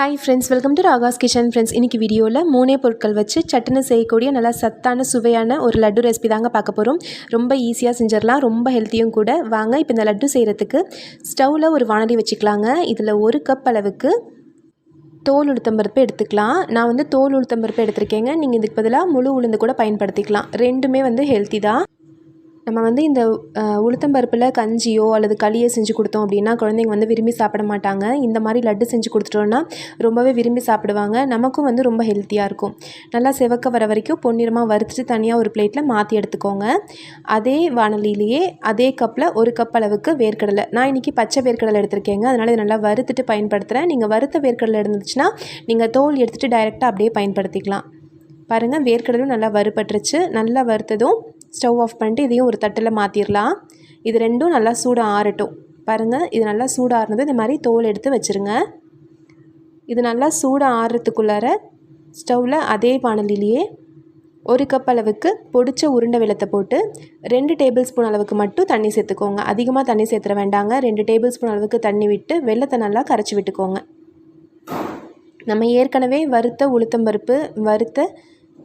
Hi friends welcome to Raga's kitchen friends இன்றைக்கி வீடியோவில் மூணே பொருட்கள் வச்சு சட்டுன்னு செய்யக்கூடிய நல்லா சத்தான சுவையான ஒரு லட்டு ரெசிபி தாங்க பார்க்க போகிறோம் ரொம்ப ஈஸியாக செஞ்சிடலாம். ரொம்ப ஹெல்த்தியும் கூட. வாங்க இப்போ இந்த லட்டு செய்கிறதுக்கு ஸ்டவ்வில் ஒரு வானொலி வச்சுக்கலாங்க. இதில் ஒரு கப் அளவுக்கு தோல் உளுத்தம்பருப்பு எடுத்துக்கலாம். நான் வந்து தோல் உளுத்தம்பருப்பு எடுத்திருக்கேங்க. நீங்கள் இதுக்கு பதிலாக முழு உளுந்து கூட பயன்படுத்திக்கலாம். ரெண்டுமே வந்து ஹெல்த்தி தான். நம்ம வந்து இந்த உளுத்தம்பருப்பில் கஞ்சியோ அல்லது களியோ செஞ்சு கொடுத்தோம் அப்படின்னா குழந்தைங்க வந்து விரும்பி சாப்பிட மாட்டாங்க. இந்த மாதிரி லட்டு செஞ்சு கொடுத்துட்டோன்னா ரொம்பவே விரும்பி சாப்பிடுவாங்க. நமக்கும் வந்து ரொம்ப ஹெல்த்தியாக இருக்கும். நல்லா செவக்க வர வரைக்கும் பொன்னிறமாக வறுத்துட்டு தனியாக ஒரு பிளேட்டில் மாற்றி எடுத்துக்கோங்க. அதே வானலிலேயே அதே கப்பில் ஒரு கப் அளவுக்கு வேர்க்கடலை. நான் இன்றைக்கி பச்சை வேர்க்கடலை எடுத்திருக்கேங்க. அதனால் இதை நல்லா வறுத்துட்டு பயன்படுத்துகிறேன் நீங்கள் வறுத்த வேர்க்கடலை இருந்துச்சுன்னா நீங்கள் தோல் எடுத்துகிட்டு டைரெக்டாக அப்படியே பயன்படுத்திக்கலாம். பாருங்கள் வேர்க்கடலும் நல்லா வறுபட்டுருச்சு. நல்லா வறுத்ததும் ஸ்டவ் ஆஃப் பண்ணிட்டு இதையும் ஒரு தட்டில் மாற்றிடலாம் இது ரெண்டும் நல்லா சூடாக ஆறட்டும். பாருங்கள் இது நல்லா சூடாக இந்த மாதிரி தோல் எடுத்து வச்சுருங்க. இது நல்லா சூடாக ஆறுறதுக்குள்ளார ஸ்டவ்வில் அதே பானலிலேயே ஒரு கப் அளவுக்கு பொடிச்ச உருண்டை வெள்ளத்தை போட்டு ரெண்டு டேபிள் ஸ்பூன் அளவுக்கு மட்டும் தண்ணி சேர்த்துக்கோங்க. அதிகமாக தண்ணி சேர்த்துற வேண்டாங்க. ரெண்டு டேபிள் ஸ்பூன் அளவுக்கு தண்ணி விட்டு வெள்ளத்தை நல்லா கரைச்சி விட்டுக்கோங்க. நம்ம ஏற்கனவே வறுத்த உளுத்தம்பருப்பு வறுத்த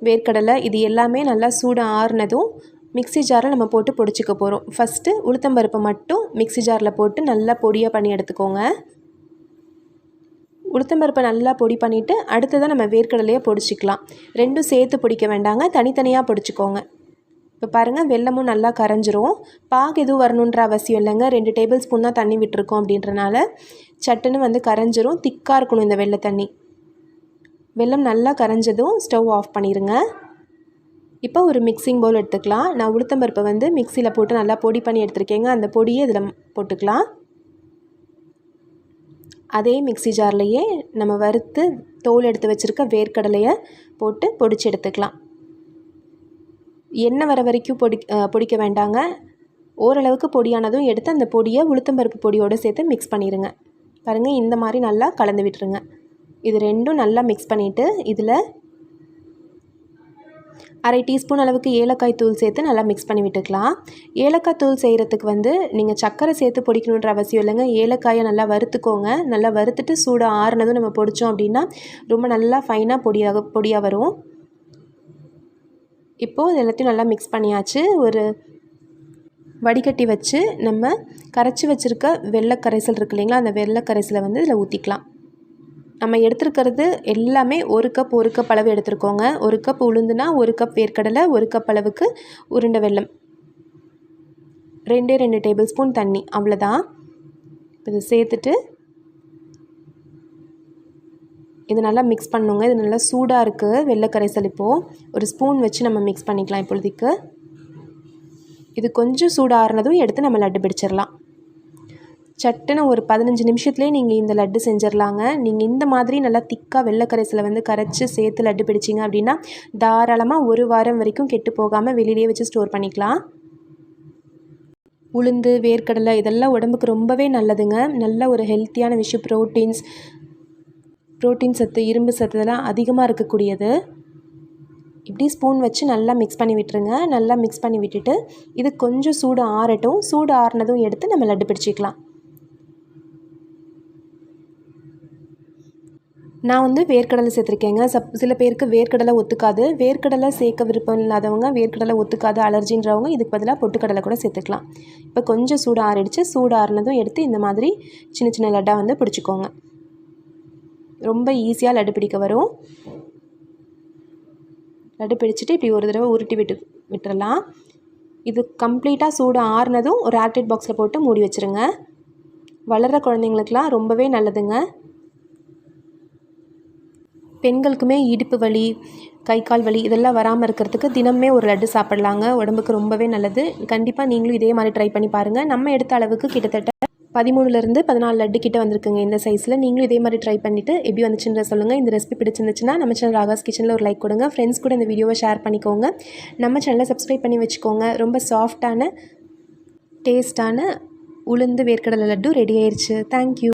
வேர்க்கடலை இது எல்லாமே நல்லா சூடாக ஆறுனதும் மிக்சி ஜாரில் நம்ம போட்டு பொடிச்சிக்க போகிறோம். ஃபஸ்ட்டு உளுத்தம்பருப்பை மட்டும் மிக்சி ஜாரில் போட்டு நல்லா பொடியாக பண்ணி எடுத்துக்கோங்க. உளுத்தம்பருப்பை நல்லா பொடி பண்ணிவிட்டு அடுத்ததாக நம்ம வேர்க்கடலையை பொடிச்சிக்கலாம். ரெண்டும் சேர்த்து பிடிக்க வேண்டாங்க தனித்தனியாக பொடிச்சிக்கோங்க. இப்போ பாருங்கள் வெள்ளமும் நல்லா கரைஞ்சிரும். பாகு எதுவும் வரணுன்ற அவசியம் இல்லைங்க. ரெண்டு டேபிள் ஸ்பூன் தான் தண்ணி விட்டுருக்கோம் அப்படின்றனால சட்டுன்னு வந்து கரைஞ்சிரும். திக்காக இருக்கணும் இந்த வெள்ளை தண்ணி வெள்ளம் நல்லா கரைஞ்சதும் ஸ்டவ் ஆஃப் பண்ணிடுங்க இப்போ ஒரு மிக்சிங் பவுல் எடுத்துக்கலாம். நான் உளுத்தம்பருப்பை வந்து மிக்சியில் போட்டு நல்லா பொடி பண்ணி எடுத்துருக்கேங்க. அந்த பொடியை இதில் போட்டுக்கலாம். அதே மிக்சி ஜார்லேயே நம்ம வறுத்து தோல் எடுத்து வச்சுருக்க வேர்க்கடலையை போட்டு பொடிச்சு எடுத்துக்கலாம். எண்ணெய் வர வரைக்கும் பொடி பொடிக்க வேண்டாங்க. ஓரளவுக்கு பொடியானதும் எடுத்து அந்த பொடியை உளுத்தம்பருப்பு பொடியோடு சேர்த்து மிக்ஸ் பண்ணிடுங்க பாருங்கள் இந்த மாதிரி நல்லா கலந்து விட்டுருங்க. இது ரெண்டும் நல்லா மிக்ஸ் பண்ணிவிட்டு இதில் அரை டீஸ்பூன் அளவுக்கு ஏலக்காய் தூள் சேர்த்து நல்லா மிக்ஸ் பண்ணி விட்டுக்கலாம். ஏலக்காய் தூள் செய்கிறதுக்கு வந்து நீங்கள் சர்க்கரை சேர்த்து பொடிக்கணுன்ற அவசியம் இல்லைங்க. ஏலக்காயை நல்லா வறுத்துக்கோங்க. நல்லா வறுத்துட்டு சூடாக ஆறுனதும் நம்ம பொடித்தோம் அப்படின்னா ரொம்ப நல்லா ஃபைனாக பொடியாக பொடியாக வரும். இப்போது இது எல்லாத்தையும் நல்லா மிக்ஸ் பண்ணியாச்சு. ஒரு வடிகட்டி வச்சு நம்ம கரைச்சி வச்சுருக்க வெள்ளை கரைசல் இருக்கு இல்லைங்களா? அந்த வெள்ளை கரைசலை வந்து இதில் ஊற்றிக்கலாம் நம்ம எடுத்துருக்கிறது எல்லாமே ஒரு கப் ஒரு கப் அளவு எடுத்துருக்கோங்க. ஒரு கப் உளுந்துனா ஒரு கப் வேர்க்கடலை ஒரு கப் அளவுக்கு உருண்டை வெல்லம். ரெண்டே ரெண்டு டேபிள் ஸ்பூன் தண்ணி அவ்வளோதான். இதை சேர்த்துட்டு இது நல்லா மிக்ஸ் பண்ணுங்க. இது நல்லா சூடாக இருக்குது வெள்ளை கரைசல் இப்போது ஒரு ஸ்பூன் வச்சு நம்ம மிக்ஸ் பண்ணிக்கலாம் இப்பொழுதுக்கு. இது கொஞ்சம் சூடாகிறதும் எடுத்து நம்ம லட்டு பிடிச்சிடலாம். சட்டுன்னு ஒரு பதினஞ்சு நிமிஷத்துலேயே நீங்கள் இந்த லட்டு செஞ்சிடலாங்க நீங்கள் இந்த மாதிரி நல்லா திக்காக வெள்ளைக்கரைசில் வந்து கரைச்சி சேர்த்து லட்டு பிடிச்சிங்க அப்படின்னா தாராளமாக ஒரு வாரம் வரைக்கும் கெட்டு போகாமல் வெளியிலேயே வச்சு ஸ்டோர் பண்ணிக்கலாம். உளுந்து வேர்க்கடலை இதெல்லாம் உடம்புக்கு ரொம்பவே நல்லதுங்க. நல்ல ஒரு ஹெல்த்தியான விஷயம். ப்ரோட்டீன்ஸ் ப்ரோட்டீன் சத்து இரும்பு சத்து இதெல்லாம் அதிகமாக இருக்கக்கூடியது. இப்படி ஸ்பூன் வச்சு நல்லா மிக்ஸ் பண்ணி விட்டுருங்க. நல்லா மிக்ஸ் பண்ணி விட்டுட்டு இது கொஞ்சம் சூடு ஆறட்டும். சூடு ஆறினதும் எடுத்து நம்ம லட்டு பிடிச்சிக்கலாம். நான் வந்து வேர்க்கடலை சேர்த்துருக்கேங்க. சப் சில பேருக்கு வேர்க்கடலை ஒத்துக்காது. வேர்க்கடலை சேர்க்க விருப்பம் இல்லாதவங்க வேர்க்கடலை ஒத்துக்காது அலர்ஜின்றவங்க இதுக்கு பதிலாக பொட்டுக்கடலை கூட சேர்த்துக்கலாம். இப்போ கொஞ்சம் சூடு ஆறிடுச்சு. சூடு ஆறினதும் எடுத்து இந்த மாதிரி சின்ன சின்ன லட்டாக வந்து பிடிச்சிக்கோங்க. ரொம்ப ஈஸியாக லட்டு பிடிக்க வரும். லட்டு பிடிச்சிட்டு இப்படி ஒரு தடவை உருட்டி விட்டு விட்டுறலாம். இது கம்ப்ளீட்டாக சூடு ஆறுனதும் ஒரு ஆர்டெட் பாக்ஸில் போட்டு மூடி வச்சுருங்க. வளர்கிற குழந்தைங்களுக்கெலாம் ரொம்பவே நல்லதுங்க. பெண்களுக்குமே இடுப்பு வலி கை கால் வலி இதெல்லாம் வராமல் இருக்கிறதுக்கு தினமே ஒரு லட்டு சாப்பிட்லாங்க. உடம்புக்கு ரொம்பவே நல்லது. கண்டிப்பாக நீங்களும் இதே மாதிரி ட்ரை பண்ணி பாருங்கள் நம்ம எடுத்த அளவுக்கு கிட்டத்தட்ட பதிமூணுலேருந்து பதினாலு லட்டு கிட்ட வந்திருக்குங்க இந்த சைஸில் நீங்களும் இதே மாதிரி ட்ரை பண்ணிவிட்டு எப்படி வந்துச்சுன்ற சொல்லுங்கள் இந்த ரெசிபி பிடிச்சிருந்துச்சுன்னா நம்ம சேனல் ராகாஸ் கிச்சனில் ஒரு லைக் கொடுங்க. ஃப்ரெண்ட்ஸ் கூட இந்த வீடியோவை ஷேர் பண்ணிக்கோங்க. நம்ம சேனலை சப்ஸ்கிரைப் பண்ணி வச்சுக்கோங்க. ரொம்ப சாஃப்டான டேஸ்ட்டான உளுந்து வேர்க்கடலை லட்டு ரெடி ஆயிடுச்சு தேங்க்யூ